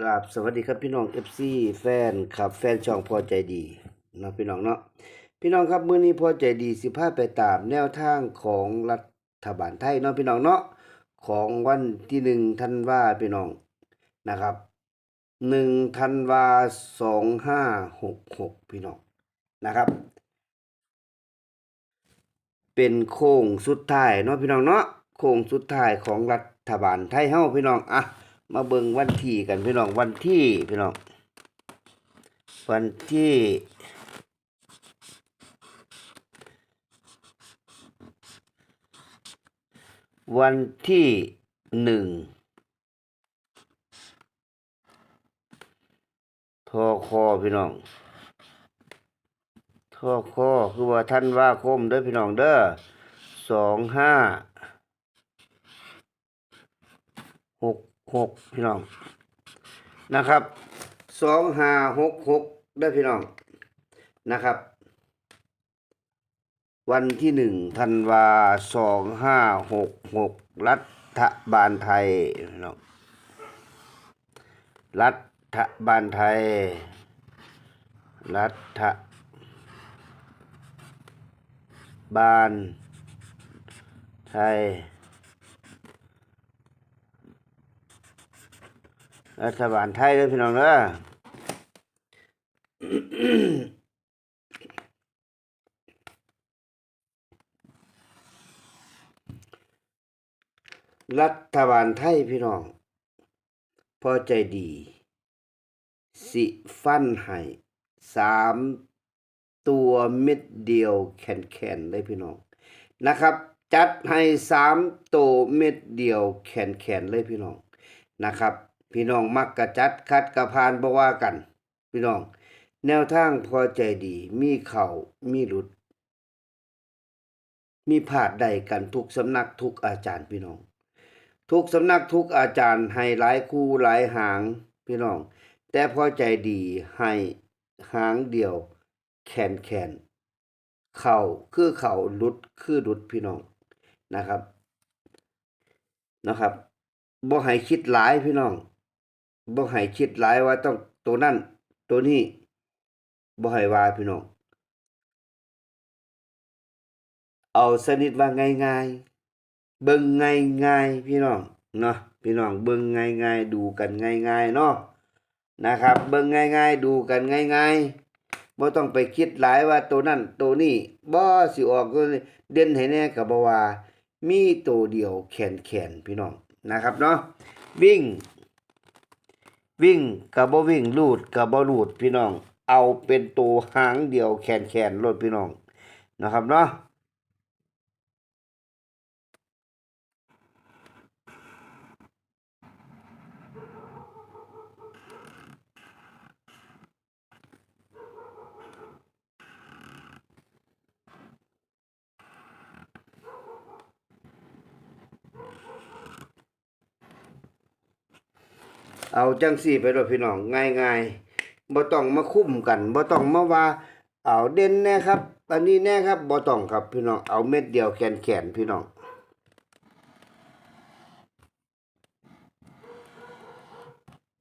กราบสวัสดีครับพี่น้อง FC แฟนครับแฟนช่องพอใจดีเนาะพี่น้องเนาะพี่น้องครับมื้อนี้พอใจดีสิพาไปตามแนวทางของรัฐบาลไทยเนาะพี่น้องเนาะของวันที่หนึ่งธันวาพี่น้องนะครับหนึ่งธันวาสองห้าหกหกพี่น้องนะครับ เป็นโค้งสุดท้ายเนาะพี่น้องเนาะโค้งสุดท้ายของรัฐบาลไทยเฮ้าพี่น้องอะ มาเบิงวันที่กันพี่น้องวันที่พี่น้องวันที่วันที่หนึ่งทอคอพี่น้องทอคอคือว่าท่านว่าคมเด้อพี่น้องเด้อสองห้าหก หกพี่น้องนะครับสองห้าหกหกได้พี่น้องนะครับ วันที่หนึ่งธันวาสองห้าหกหกรัฐบาลไทยพี่น้องรัฐบาลไทย รัฐบาลไทย รัฐบาลไทยเลยพี่น้องเด้อรัฐบาลไทยพี่น้อง พอใจดี สิฟันให้สามตัวเม็ดเดียวแขนๆเลยพี่น้องนะครับ จัดให้สามตัวเม็ดเดียวแขนๆเลยพี่น้องนะครับ พี่น้องมักกระจัดคัดกระพานบ่ว่ากัน พี่น้อง แนวทางพอใจดี มีเข่ามีหลุด มีผาดใดกันทุกสำนักทุกอาจารย์พี่น้อง ทุกสำนักทุกอาจารย์ให้หลายคู่หลายหางพี่น้อง แต่พอใจดีให้หางเดียว แขนแขนเข่าคือเข่าหลุดคือหลุดพี่น้องนะครับนะครับบ่ให้คิดหลายพี่น้อง บ่ให้คิดหลายว่าต้องตัวนั่นตัวนี้บ่ให้ว่าพี่น้องเอาสนิทว่าง่ายๆเบิ่งง่ายๆพี่น้องเนาะพี่น้องเบิ่งง่ายๆดูกันง่ายๆเนาะนะครับ เบิ่งง่ายๆดูกันง่ายๆบ่ต้องไปคิดหลายว่าตัวนั่นตัวนี้บ่สิออกเด่นให้แน่ก็บ่ว่ามีตัวเดียวแขนๆพี่น้องนะครับเนาะวิ่ง วิ่งกับบ่วิ่งลูดกับบ่ลูดพี่น้อง เอาเป็นตัวหางเดียวแขนแขนรถพี่น้องนะครับเนาะ เอาจังสี่ไปรถพี่น้องง่ายๆบ่ต้องมาคุ้มกันบ่ต้องมาว่า เอาเด่นแน่ครับ อันนี้แน่ครับบ่ต้องครับพี่น้องเอาเม็ดเดียวแขนแขนพี่น้อง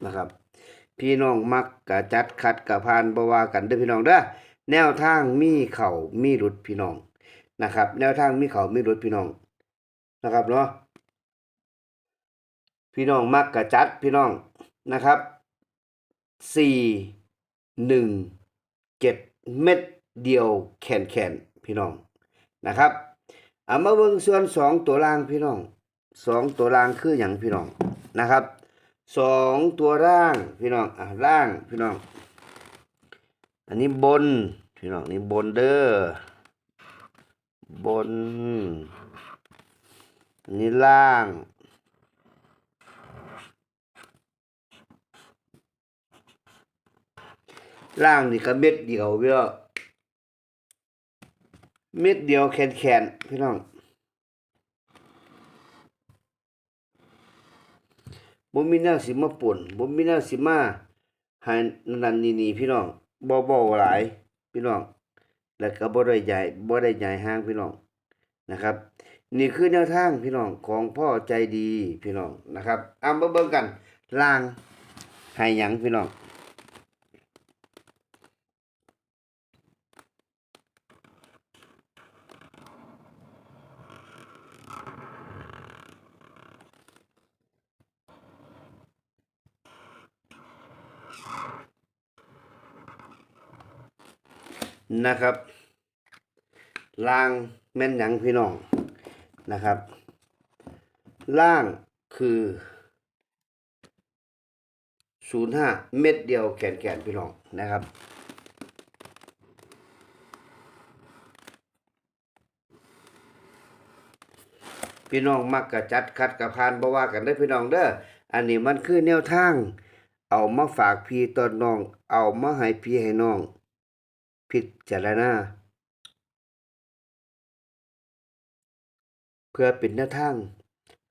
นะครับ พี่น้องมักกะจัดคัดกะพานบ่ว่ากันเด้อพี่น้องเด้อแนวทางมีเข่ามีหลุดพี่น้องนะครับ แนวทางมีเข่ามีหลุดพี่น้องนะครับเนาะพี่น้องมักกะจัดพี่น้อง นะครับสี่หนึ่งเจ็ดเม็ดเดียวแขนแขนพี่น้องนะครับเอามาเบิ่งส่วนสองตัวล่างพี่น้องสองตัวล่างคืออย่างพี่น้องนะครับสองตัวร่างพี่น้องอะร่างพี่น้อง อันนี้บนพี่น้องนี่บนเด้อบนอันนี้ล่าง ล่างนี่ก็เม็ดเดียวพี่น้องเม็ดเดียวแขนแขนพี่น้องบ่มีแนวสิมาป่นบ่มีแนวสิมาให้นันนี่นี่พี่น้องบ่เว้าหลายพี่น้อง แล้วก็บ่ได้ใหญ่บ่ได้ใหญ่ห้างพี่น้องนะครับ นี่คือแนวทางพี่น้องของพ่อใจดีพี่น้องนะครับเอามาเบิ่งกันล่างให้หยังพี่น้อง นะครับล่างแม่นยังพี่น้องนะครับ ล่างคือศูนย์ห้าเม็ดเดียวแขนแขนพี่น้องนะครับ พี่น้องมักกะจัดคัดกะพานบ่ว่ากันได้พี่น้องเด้ออันนี้มันคือแนวทาง เอามาฝากพี่ตอนน้อง เอามาให้พี่ให้น้อง พิจารณา เพื่อเป็นหน้าทาง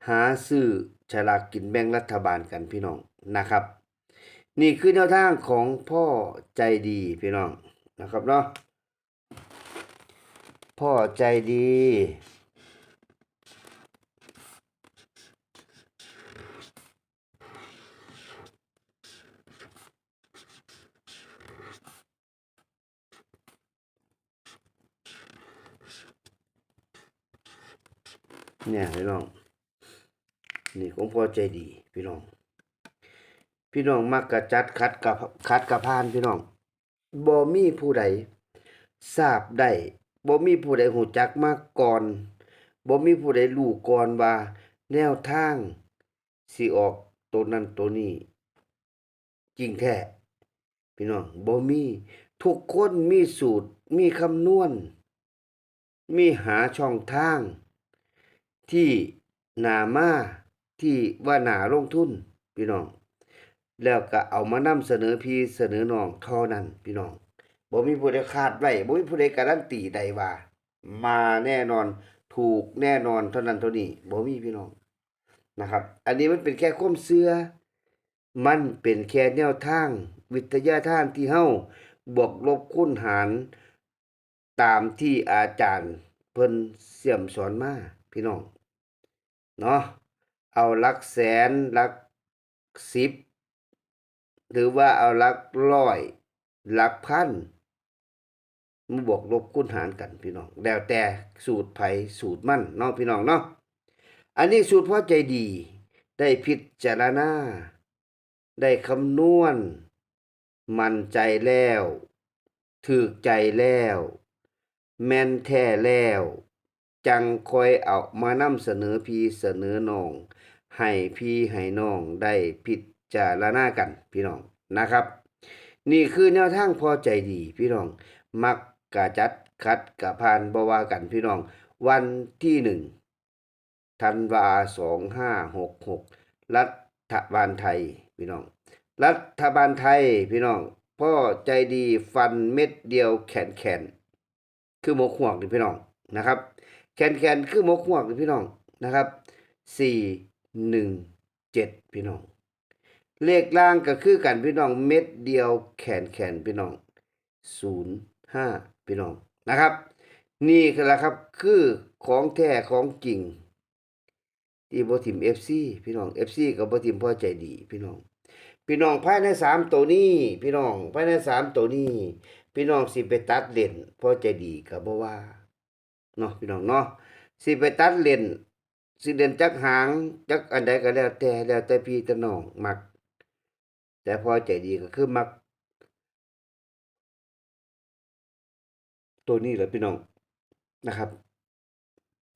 หาซื้อฉลากกินแบ่งรัฐบาลกันพี่น้องนะครับ นี่คือแนวทางของพ่อใจดีพี่น้องนะครับเนาะพ่อใจดี เนี่ยพี่น้อง นี่ของพ่อใจดี พี่น้อง พี่น้องมักกะจัดคัดกับคัดกับพานพี่น้องบ่มีผู้ใดทราบได้บ่มีผู้ใดหูจักมาก่อนบ่มีผู้ใดรู้ก่อนว่า แนวทางสิออกตัวนั้นตัวนี้ จริงแท้พี่น้องบ่มีทุกคนมีสูตรมีคำนวณ มีหาช่องทาง ที่หนามาที่ว่าหนาลงทุนพี่น้อง แล้วก็เอามานำเสนอพี่เสนอน้องเท่านั้นพี่น้องบ่มีผู้ใดคาดไว้บ่มีผู้ใดการันตีใดว่า มาแน่นอนถูกแน่นอนเท่านั้นเท่านี้บ่มีพี่น้องนะครับ อันนี้มันเป็นแค่ความเชื่อมันเป็นแค่แนวทาง วิทยาทานที่เฮ้าบวกลบคูณหาร ตามที่อาจารย์เพิ่นเสี่ยมสอนมา พี่น้องเนาะเอาลักแสนลักสิบหรือว่าเอาลักร้อยลักพันมาบวกลบคูณหารกันพี่น้องแล้วแต่สูตรไผสูตรมั่นเนาะพี่น้องเนาะอันนี้สูตรพ่อใจดี ได้พิจารณาได้คำนวณ มั่นใจแล้วถึกใจแล้ว แม่นแท้แล้ว จังคอยเอามานำเสนอพี่เสนอน้อง ให้พี่ให้น้องได้พิจารณากันพี่น้องนะครับ นี่คือแนวทางพอใจดีพี่น้อง มักกะจัดคัดกะพานบว่ากันพี่น้อง วันที่หนึ่งธันวาสองห้าหกหกรัฐบาลไทยพี่น้อง รัฐบาลไทยพี่น้อง พ่อใจดีฟันเม็ดเดียวแขนแขนคือหมกหวกนี่พี่น้องนะครับ แขนแขนคือมกหวกพี่น้องนะครับสี่หนึ่งเจ็ดพี่น้อง เลขล่างก็คือกันพี่น้องเม็ดเดียวแขนแขนพี่น้องศูนย์ห้าพี่น้องนะครับ นี่คือละครับคือของแท้ของจริงที่บทิมเอฟซีพี่น้องเอฟซีกับบทิมพ่อใจดีพี่น้อง พี่น้องภายในสามตัวนี้ พี่น้องภายในสามตัวนี้ พี่น้องสิไปตัดเลนพ่อใจดีกับบ่ว่า เนาะพี่น้องเนาะสิไปตัดเลนสิเด่นจักหางจักอันใดก็แล้วแต่แล้วแต่พี่แต่น้องมัก แต่พอใจดีก็คือมัก ตัวนี้แหละพี่น้องนะครับ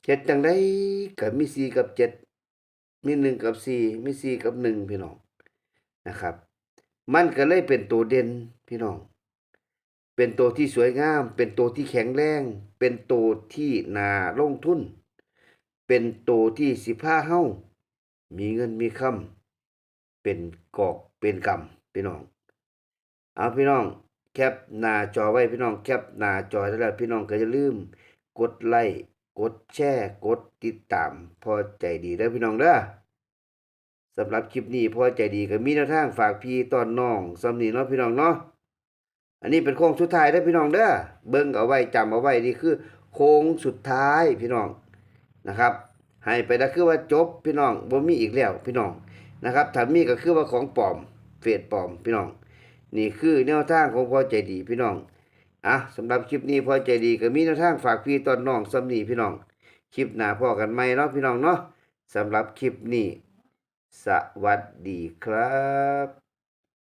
เจ็ดจังได้กับมีสี่กับเจ็ดมีหนึ่งกับสี่มีสี่กับหนึ่งพี่น้องนะครับ มันก็เลยเป็นตัวเด่นพี่น้อง เป็นตัวที่สวยงาม เป็นตัวที่แข็งแรง เป็นตัวที่นาลงทุน เป็นตัวที่สิผ้าเฮ้ามีเงินมีคำเป็นกอกเป็นกำพี่น้อง เอาพี่น้องแคปหน้าจอไว้พี่น้องแคปหน้าจอแล้วพี่น้องก็อย่าลืม กดไลค์กดแชร์กดติดตาม พอใจดีเด้อพี่น้องเด้อสำหรับคลิปนี้พอใจดีก็มีแนวทางฝากพี่ตอนน้องสำนีเนาะพี่น้องเนาะ อันนี้เป็นโค้งสุดท้ายเด้พี่น้องเด้อเบิ่งเอาไว้จำเอาไว้นี่คือ โค้งสุดท้ายพี่น้องนะครับ ให้ไปแล้วคือว่าจบพี่น้องบ่มีอีกแล้วพี่น้องนะครับถ้ามีก็คือว่าของปลอมเฟซปลอมพี่น้อง นี่คือแนวทางของพ่อใจดีพี่น้องอะสำหรับคลิปนี้พ่อใจดีก็มีแนวทางฝากพี่ตอนน้องสำนีพี่น้อง คลิปหน้าพ่อกันใหมเนาะพี่น้องเนาะสำหรับคลิปนี้ สวัสดีครับ